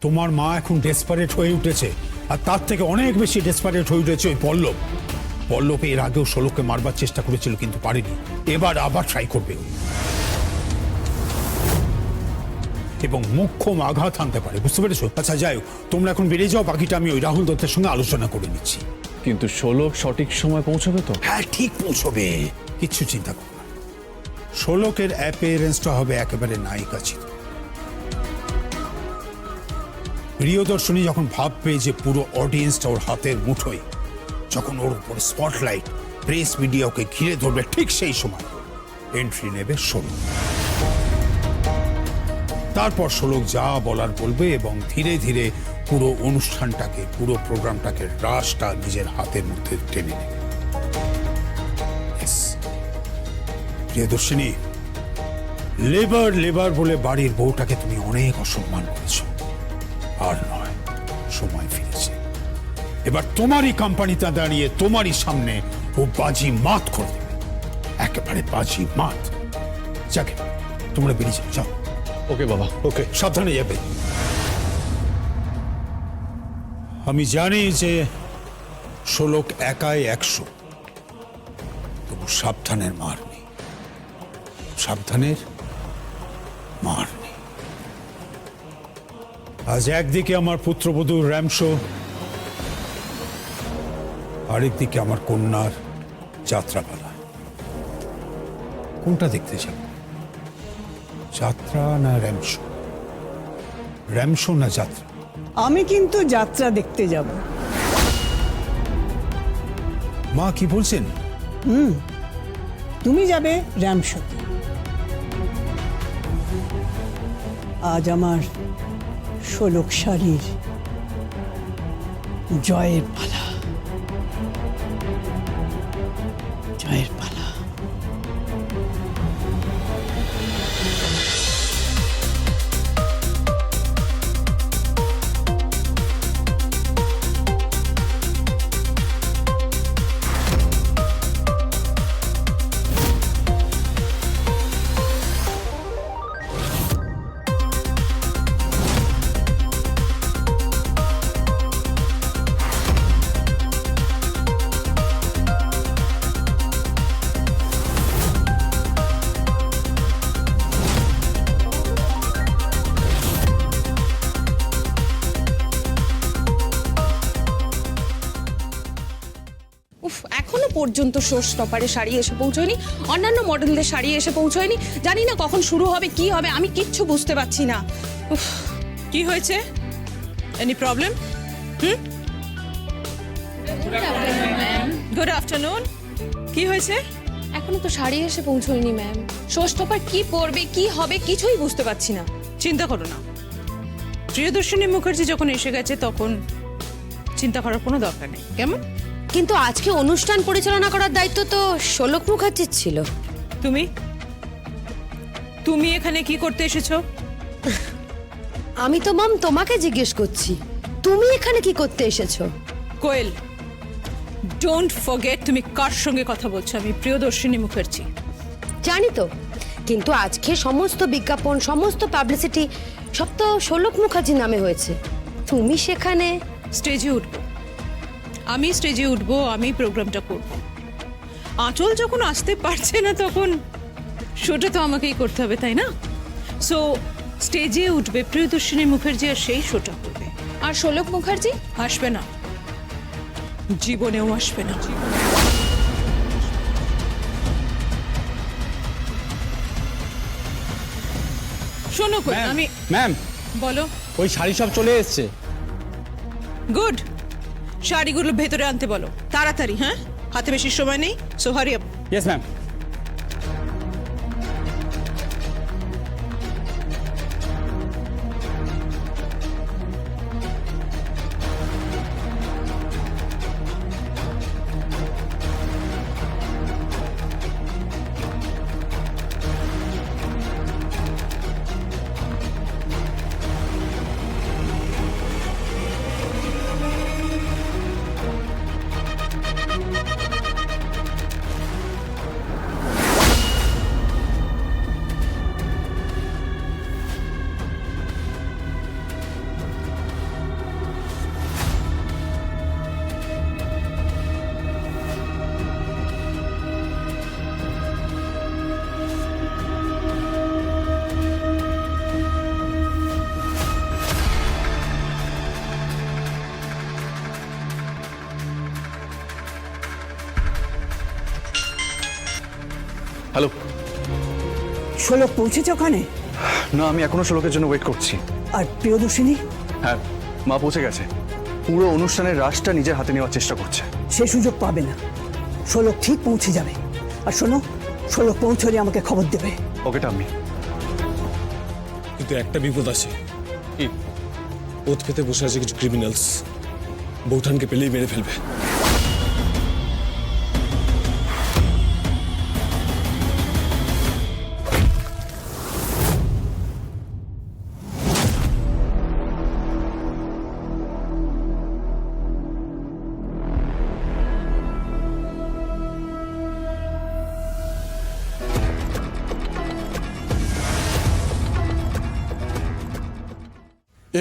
তোমার মা এখন ডেসপারেট হয়ে উঠেছে আর তার থেকে অনেক বেশি ডেসপারেট হয়ে উঠেছে ওই পল্লব। পল্লব এর আগেও ষোলোকে মারবার চেষ্টা করেছিল কিন্তু পারেনি। এবার আবার ট্রাই করবে এবং মুখ্যম আঘাত আনতে পারে বুঝতে পেরেছ? আচ্ছা যাই হোক তোমরা এখন বেরিয়ে যাও বাকিটা আমি ওই রাহুল দত্তের সঙ্গে আলোচনা করে নিচ্ছি। কিন্তু ষোলক সঠিক সময় পৌঁছবে তো? হ্যাঁ ঠিক পৌঁছবে। কিচ্ছু চিন্তা করো না। ষোলকের অ্যাপিয়ারেন্সটা হবে একেবারে নায়িকা ছিল প্রিয়দর্শনী যখন ভাববে যে পুরো অডিয়েন্সটা ওর হাতের মুঠোয়, যখন ওর উপর স্পটলাইট প্রেস মিডিয়া ওকে ঘিরে ধরবে ঠিক সেই সময়। এন্ট্রি নেবে ষোলক তারপর ষোলক যা বলার বলবে এবং ধীরে ধীরে পুরো অনুষ্ঠানটাকে, পুরো প্রোগ্রামটাকে রাসটা নিজের হাতের মধ্যে টেনে নেবে. প্রিয়দর্শিনী লেবার লেবার বলে বাড়ির বউটাকে তুমি অনেক অসম্মান করেছ। আর নয় সময় ফিরেছে। এবার তোমারই কোম্পানিতে দাঁড়িয়ে তোমারই সামনে ও বাজি মাত করে দেবে। একেবারে বাজি মাত। যাকে তোমরা বেরিয়ে যাও যাও। ওকে বাবা ওকে। সাবধানে যাবে। আমি জানি যে ষোলক একাই একশো। তবু সাবধানের মার নেই। সাবধানের মার আজ একদিকে আমার পুত্রবধূর র্যামশো আরেকদিকে আমার কন্যার যাত্রাপালা। কোনটা দেখতে যাব যাত্রা না র্যামশো র্যামশো না যাত্রা? আমি কিন্তু যাত্রা দেখতে যাব। মা কি বলছেন? হুম তুমি যাবে র্যামশোতে আজ আমার ষোলক শাড়ির জয়ের পালা। পর্যন্ত শো স্টপারে শাড়ি এসে পৌঁছয়নি। অন্যান্য মডেলদের শাড়ি এসে পৌঁছয়নি। জানি না কখন শুরু হবে কি হবে আমি কিচ্ছু বুঝতে পারছি না। উফ কি হয়েছে? Any problem hmm? Good afternoon কি হয়েছে? এখনও তো শাড়ি এসে পৌঁছয়নি ম্যাম স্টপার কি পরবে কি হবে কিছুই বুঝতে পারছি না। চিন্তা করো না। প্রিয়দর্শিনী মুখার্জি যখন এসে গেছে তখন চিন্তা করার কোনো দরকার নেই। কেমন? কিন্তু আজকে অনুষ্ঠান পরিচালনা করার দায়িত্ব তো শোলক মুখার্জির ছিল। তুমি? তুমি এখানে কি করতে এসেছ? আমি তো মাম তোমাকে জিজ্ঞেস করছি তুমি এখানে কি করতে এসেছ? কোয়েল ডোন্ট ফরগেট তুমি কার সঙ্গে কথা বলছো? আমি প্রিয়দর্শিনী মুখার্জি। জানি তো কিন্তু আজকে সমস্ত বিজ্ঞাপন সমস্ত পাবলিসিটি সব তো শোলক মুখার্জি নামে হয়েছে। তুমি সেখানে স্টেজে উঠব। আমি স্টেজে উঠব আমি প্রোগ্রামটা করব। আঁচল যখন আসতে পারছে না তখন শোটা তো আমাকেই করতে হবে তাই না? সো স্টেজে উঠবে প্রিয়দর্শিনী মুখার্জি আর সেই শোটা করবে। আর শোলক মুখার্জি? আসবে না। জীবনেও আসবে না। শোনো আমি ম্যাম বলো। ওই শাড়ি সব চলে এসছে। গুড শাড়িগুলো ভেতরে আনতে বলো। তাড়াতাড়ি হ্যাঁ? হাতে বেশি সময় নেই? So hurry up yes ma'am শোলক পৌঁছেছে ওখানে? না আমি এখনও শোলকের জন্য ওয়েট করছি। আর প্রিয়দর্শিনী? হ্যাঁ মা পৌঁছে গেছে। পুরো অনুষ্ঠানের রাশটা নিজের হাতে নেওয়ার চেষ্টা করছে। সে সুযোগ পাবে না। শোলক ঠিক পৌঁছে যাবে। আর শোনো শোলক পৌঁছলে আমাকে খবর দেবে। ওকে টাম্মি কিন্তু একটা বিপদ আছে। ওত পেতে বসে আছে কিছু ক্রিমিনালস বৌঠানকে পেলেই মেরে ফেলবে।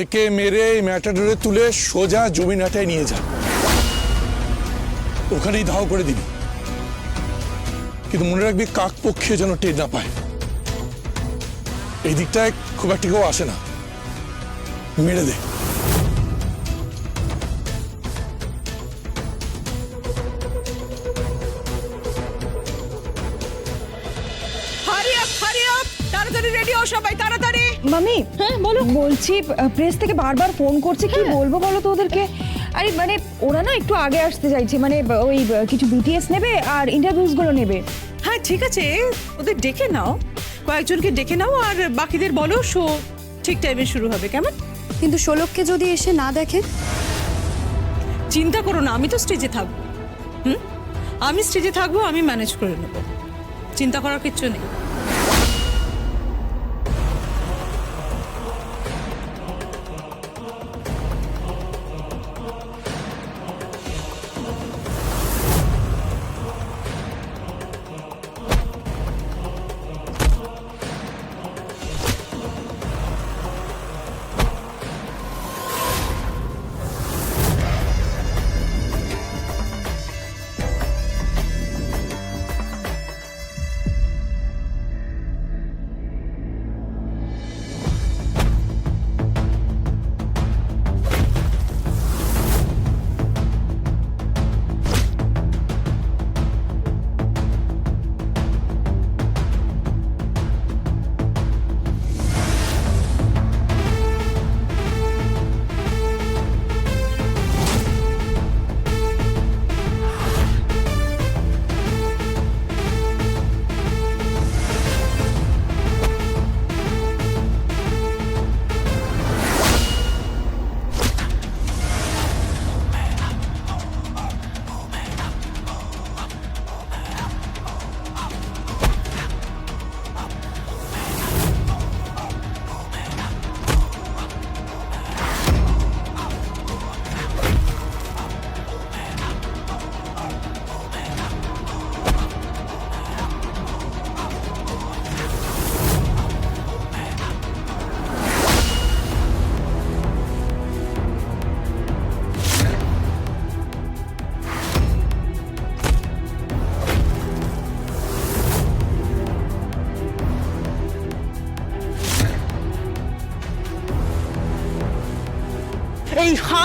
একে মেরে এই ম্যাটাডোরে তুলে সোজা জমিনাটায় নিয়ে যা। ওখানেই ধাও করে দিবি। কিন্তু মনে রাখবি কাক পক্ষে যেন টের না পায়। এই দিকটায় খুব একটা কেউ আসে না। মেরে দে। তাড়াতাড়ি রেডি হও সবাই, তাড়াতাড়ি! মামি হ্যাঁ বলো। বলছি প্রেস থেকে বারবার ফোন করছে কি বলব বলো তো ওদেরকে? আরে মানে ওরা না একটু আগে আসতে চাইছে মানে ওই কিছু বিটিএস নেবে আর ইন্টারভিউসগুলো নেবে। হ্যাঁ ঠিক আছে ওদের ডেকে নাও কয়েকজনকে ডেকে নাও আর বাকিদের বলো শো ঠিক টাইমে শুরু হবে কেমন? কিন্তু শোলককে যদি এসে না দেখে? চিন্তা করো না আমি তো স্টেজে থাকব। হুম? আমি স্টেজে থাকব আমি ম্যানেজ করে নেব। চিন্তা করার কিচ্ছু নেই।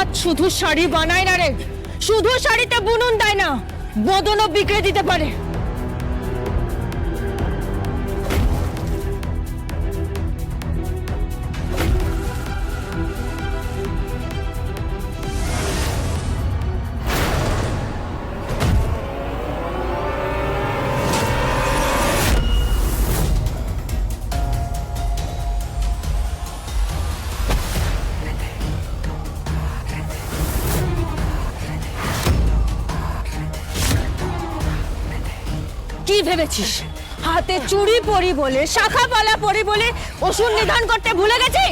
হাত শুধু শাড়ি বানায় না রে? শুধু শাড়িতে বুনুন দেয় না বদনও বিক্রি দিতে পারে। ভেবেছিস হাতে চুড়ি পরি বলে শাখা পালা পরি বলে ওষুধ নিধান করতে ভুলে গেছি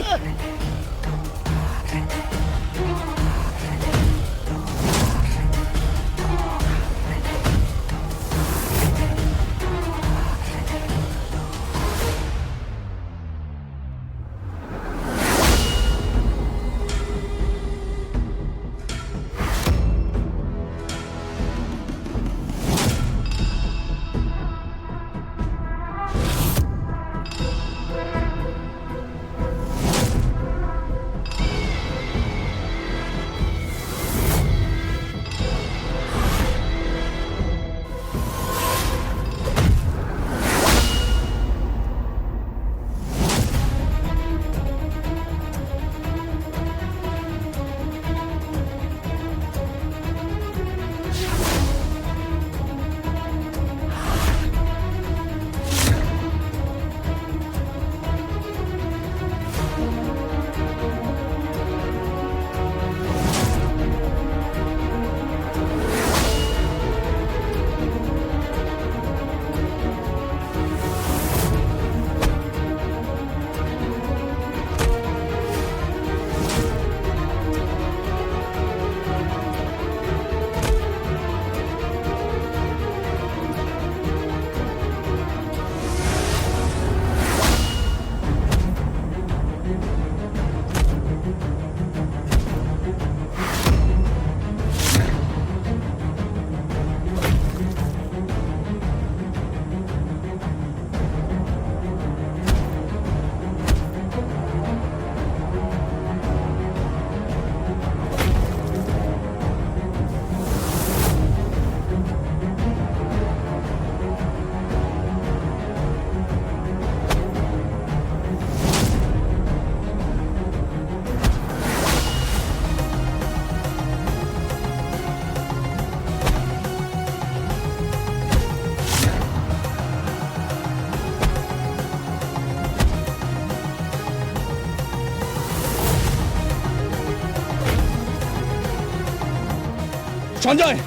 সঞ্জয়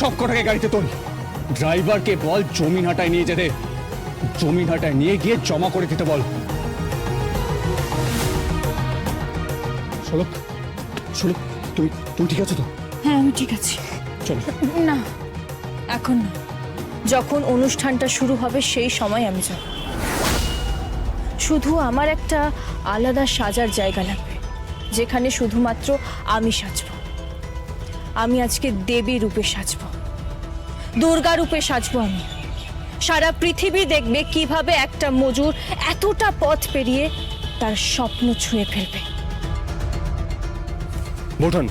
সব কটাকে গাড়িতে তোল। ড্রাইভারকে বল জমিন হাটায় নিয়ে যেতে। জমিন হাটায় নিয়ে গিয়ে জমা করে দিতে বল। শোলক শোলক তুই তুই ঠিক আছো তো? হ্যাঁ আমি ঠিক আছি। চলো। না এখন না। যখন অনুষ্ঠানটা শুরু হবে সেই সময় আমি যাব। শুধু আমার একটা আলাদা সাজার জায়গা লাগবে যেখানে শুধুমাত্র আমি সাজব। আমি আজকে দেবী রূপে সাজব। দুর্গা রূপে সাজব আমি। সারা পৃথিবী দেখবে কীভাবে একটা মজুর এতটা পথ পেরিয়ে তার স্বপ্ন ছুঁয়ে ফেলবে। বোঠান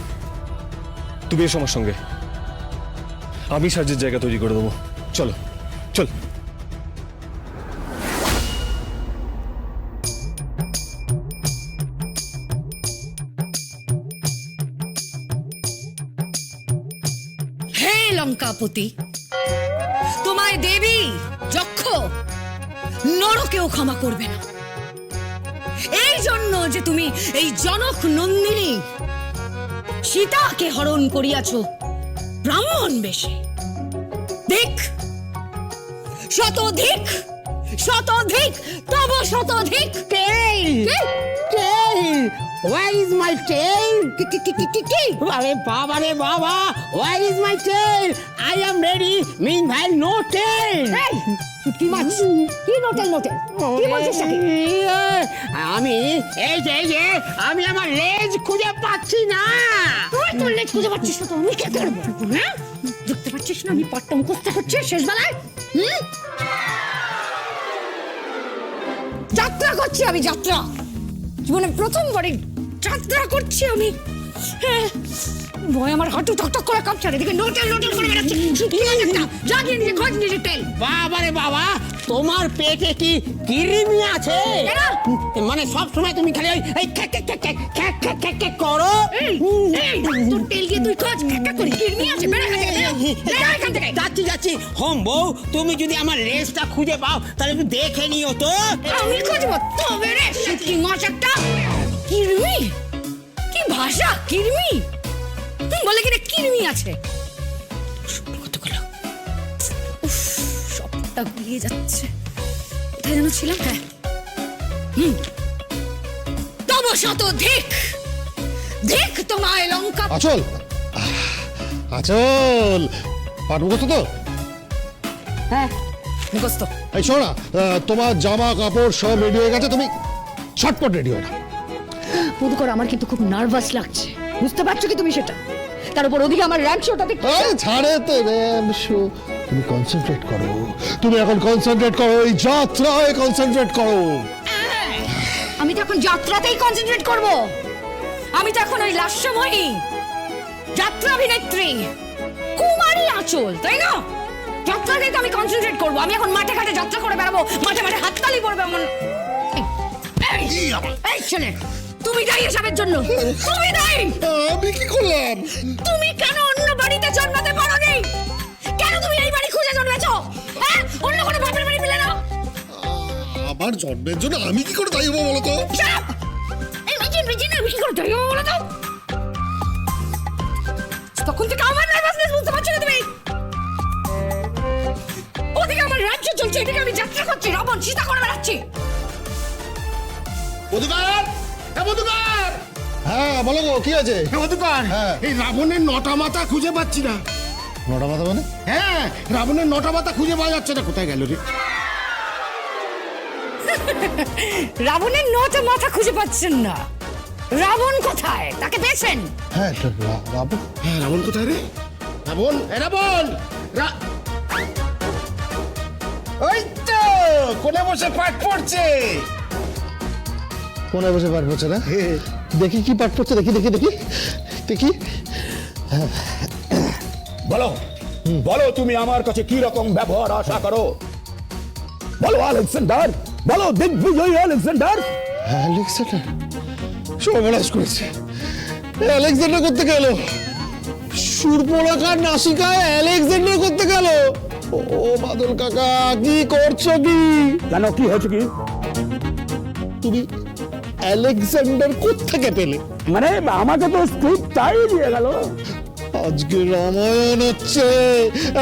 তুমি এসো আমার সঙ্গে। আমি সাজের জায়গা তৈরি করে দেবো। চলো চল। লঙ্কাপতি তোমায় দেবী যক্ষ নরকেও ক্ষমা করবে না। এই জন্য যে তুমি এই জনক নন্দিনী সীতাকে হরণ করিয়াছ ব্রাহ্মণ বেশে। দেখ শতধিক শতধিক তব শতধিক। Tail tail where is my tail আরে বাবা রে বাবা where is my tail I am ready mean ভাই নো টেল কি মাছ? কি নোটেল নোটেল কি বলছিস? আমি এই যে এই যে আমি আমার লেজ খুঁজে পাচ্ছি না। তুই তোর লেজ খুঁজে পাচ্ছিস না তো আমি কে করব হ্যাঁ দেখতে পাচ্ছিস না আমি পাট্টা মুখস্থ করছি শেষ বেলায়? হুম? যাত্রা করছি আমি যাত্রা। জীবনে প্রথমবারই যাত্রা করছি আমি। হ্যাঁ, ভয় আমার হাঁটু টকটক করে কাঁপছে নোটেল নোটেল করে বেড়াচ্ছে। যা গিয়ে নিজে খোঁজ নিজে তেল বাবা রে বাবা তোমার পেটে কি কিরিমি আছে? মানে সব সময় তুমি খালি ওই করো? তোর তেল দিয়ে তুই খোঁজ। করি কিরিমি আছে যাচ্ছি যাচ্ছি হোম বউ তুমি যদি আমার রেসটা খুঁজে পাও তাহলে একটু দেখে নিও তো। আমি খুঁজবো তবে রে কিরমি? কি ভাষা কিরমি? তুমি বলে কিনা কিরমি আছে? কতগুলো? উফ, সবটা গুলিয়ে যাচ্ছে। কোথায় যেন ছিলাম? হ্যাঁ। হুম। তব শত ধিক। ধিক তোমায় লঙ্কা আচল। আচল। পাঠ মুখস্থ তো? হ্যাঁ মুখস্থ। এই শোনো তোমার জামা কাপড় সব রেডি হয়ে গেছে তুমি ছটপট রেডি হয়ে না পুদুকর আমার কিন্তু খুব নার্ভাস লাগছে বুঝতে পারছ কি তুমি সেটা তার উপর ওদিকে আমার র্যাঙ্ক শোটাতে ছাড়ে তো র্যাম শো তুমি কনসেন্ট্রেট করো তুমি এখন কনসেন্ট্রেট করো এই যাত্রায় কনসেন্ট্রেট করো আমি তো এখন যাত্রাতেই কনসেন্ট্রেট করব আমি তো এখন ওই লাস্যময়ী যাত্রা অভিনেত্রী কুমারী আঁচল তাই না যাত্রাতেই তো আমি কনসেন্ট্রেট করব আমি এখন মাঠে ঘাটে যাত্রা করে বেড়াবো মাঠে মাঠে হাততালি পড়বে এমন এই ছেলে তুমি দায়ী এসবের জন্য। তুমি দায়ী! আমি কি করলাম? তুমি কেন অন্য বাড়িতে জন্মাতে পারো নি কেন তুমি এই বাড়ি খুঁজে জন্মেছো? হ্যাঁ? অন্য কোনো বাপের বাড়ি পেলে না? আমার জন্মের জন্য আমি কি করে দায়ী হব বলো তো? এই মিজিন মিজিন আমি কি করে ধরি বলো তো? তখন থেকে আমার নার্ভাসনেস বুঝতে পারছ না তুমি? ওদিকে আমার রাজ্য চলছে এদিকে আমি যাত্রা করছি রাবণ সীতা করে বেড়াচ্ছি। মধুকার হ্যাঁ মধুকার হ্যাঁ বলো গো কি আছে মধুকর হ্যাঁ। এই রাবণের নটা মাথা খুঁজে পাচ্ছি না। নটা মাথা মানে? হ্যাঁ রাবণের নটা মাথা খুঁজে পাওয়া যাচ্ছে না। কোথায় গেল রে? রাবণের নটা মাথা খুঁজে পাচ্ছেন না। রাবণ কোথায়? তাকে পেয়েছেন? হ্যাঁ রাবণ। হ্যাঁ রাবণ কোথায় রে? রাবণ এ রাবণ! রা- ওই তো কোনে বসে পাঠ পড়ছে। কোনে বসে পাঠ করছে না? দেখি কি পাঠ করছে দেখি দেখি দেখি। দেখি। বলো বলো তুমি আমার কাছে কি রকম ব্যবহার আশা করো? বলো আলেকজান্ডার বলো দিগ্বিজয়ী আলেকজান্ডার। অ্যালেক্সান্ডার সর্বনাশ করেছে। অ্যালেকজান্ডার করতে গেল সুরপোলাকার নাসিকায় অ্যালেকজান্ডার করতে গেল ও বাদল কাকা কি করছ কি? কেন কি হয়েছে কি? তুমি অ্যালেকজান্ডার কোত্থেকে পেলে? মানে আমাকে তো স্ক্রিপ্ট তাই দিয়ে গেল। আজকে রামায়ণ হচ্ছে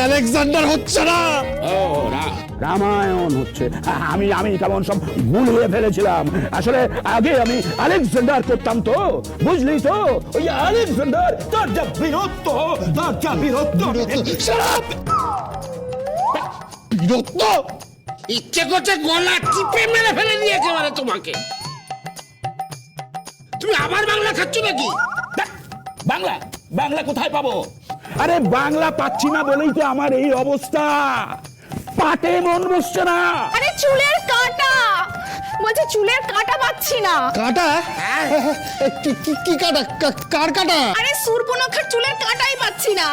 আলেকজান্ডার হচ্ছে না। রামায়ণ হচ্ছে। আমি আমি কেমন সব ভুল হয়ে ফেলেছিলাম। আসলে আগে আমি আলেকজান্ডার করতাম তো বুঝলি তো? ওই আলেকজান্ডার তার যা বীরত্ব তার যা বীরত্ব। বীরত্ব? ইচ্ছে করছে গলা টিপে মেরে ফেলে দিয়েছে মানে তোমাকে। তুমি আবার বাংলা খাচ্ছ নাকি? বাংলা বাংলা কোথায় পাবো? আরে বাংলা পাচ্ছি না বলেই তো আমার এই অবস্থা। পাটে মন বসছে না। আরে চুলের কাটা। বলছে চুলের কাটা পাচ্ছি না। কাটা? কি কি- কি কাটা? কার কাটা? আরে সুরপনখার চুলের কাটাই পাচ্ছি না।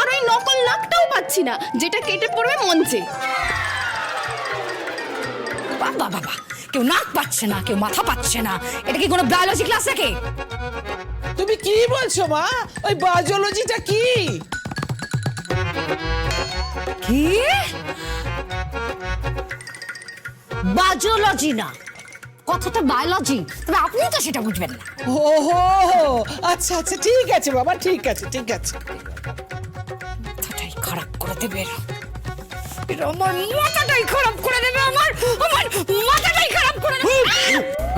আর ওই নকল নাকটাও পাচ্ছি না যেটা কেটে পড়বে মঞ্চে। বাবা বাবা কেউ নাক পাচ্ছে না কেউ মাথা পাচ্ছে না। এটা কি কোনো বায়োলজি ক্লাস নাকি? তুমি কি বলছো মা? ওই বায়োলজিটা কি? কি? বায়োলজি না। কথাটা বায়োলজি তবে আপনি তো সেটা বুঝবেন না। ওহো আচ্ছা আচ্ছা ঠিক আছে বাবা ঠিক আছে ঠিক আছে। খারাপ করে দেবে আমার মাথাটাই খারাপ করে দেবে আমার আমার মাথাটাই খারাপ করে দেবে।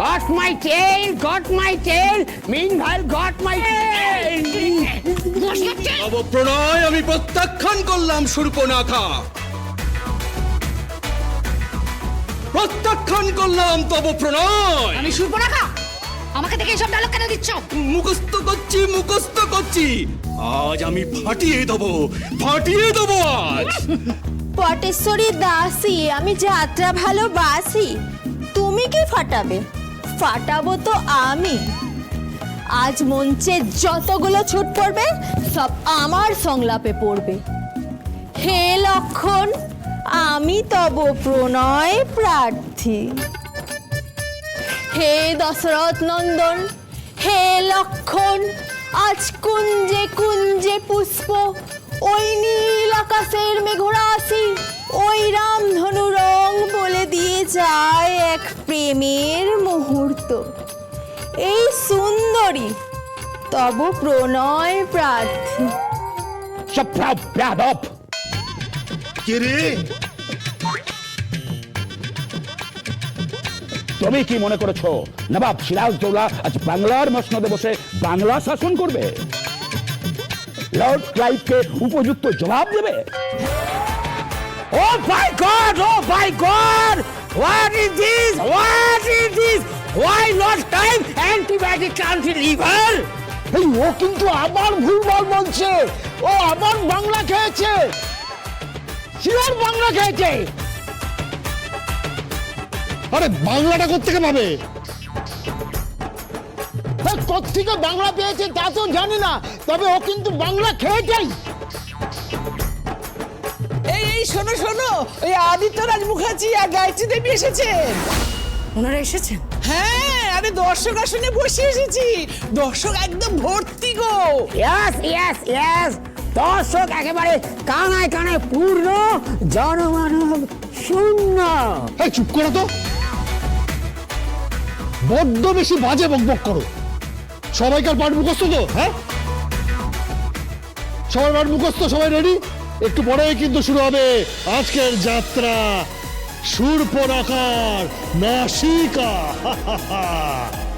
Got my tail got my tail mean ভাই গট মাই তব প্রণয় আমি প্রত্যাখ্যান করলাম সুরপনাখা প্রত্যাখ্যান করলাম তব প্রণয়। আমি সুর্পনাখা আমাকে দেখে এসব ডায়লগ কেন দিচ্ছ? মুখস্থ করছি মুখস্থ করছি। আজ আমি ফাটিয়ে দেবো ফাটিয়ে দেবো আজ। পটেশ্বরী দাসী, আমি যাত্রা ভালোবাসি। তুমি কি ফাটাবে? ফাটাবো তো আমি। আজ মঞ্চে যতগুলো ছুট পড়বে, সব আমার সংলাপে পড়বে। হে লক্ষণ, আমি তব প্রণয় প্রার্থী। হে দশরথ নন্দন, হে লক্ষণ, আজ কুঞ্জে কুঞ্জে পুষ্প ওই নীল আকাশের মেঘরাশি ওই রামধনু রং বলে দিয়ে যায় এক প্রেমের মুহূর্ত। এই সুন্দরী তব প্রণয় প্রার্থী। কে রে? তুমি কি মনে করেছ নবাব সিরাজদৌলা আজ বাংলার মসনদে বসে বাংলা শাসন করবে? লর্ড ক্লাইভকে উপযুক্ত জবাব দেবে? ও my God oh my God what is this what is this why not time antibiotic country liver এই ও কিন্তু আবার ভুলভাল বলছে। ও আবার বাংলা খেয়েছে। শিওর বাংলা খেয়েছে। আরে বাংলাটা কোথেকে পাবে? কোথেকে বাংলা পেয়েছে তা তো জানি না তবে ও কিন্তু বাংলা খেয়েছেই। এই এই শোনো শোনো ওই আদিত্যরাজ মুখার্জি আর গায়ত্রী দেবী এসেছেন ওনারা এসেছেন? হ্যাঁ আরে দর্শক আসনে বসে এসেছি। দর্শক একদম ভর্তি গো। ইয়াস ইয়াস ইয়াস দর্শক একেবারে কানায় কানায় পূর্ণ জনমানব শূন্য। এই চুপ করো তো। বড্ড বেশি বাজে বকবক করো। সবাইকার পাঠ মুখস্থ তো হ্যাঁ? সবার পাঠ মুখস্থ, সবাই রেডি একটু পরেই কিন্তু শুরু হবে আজকের যাত্রা। সুরপরাকার নাসিকা।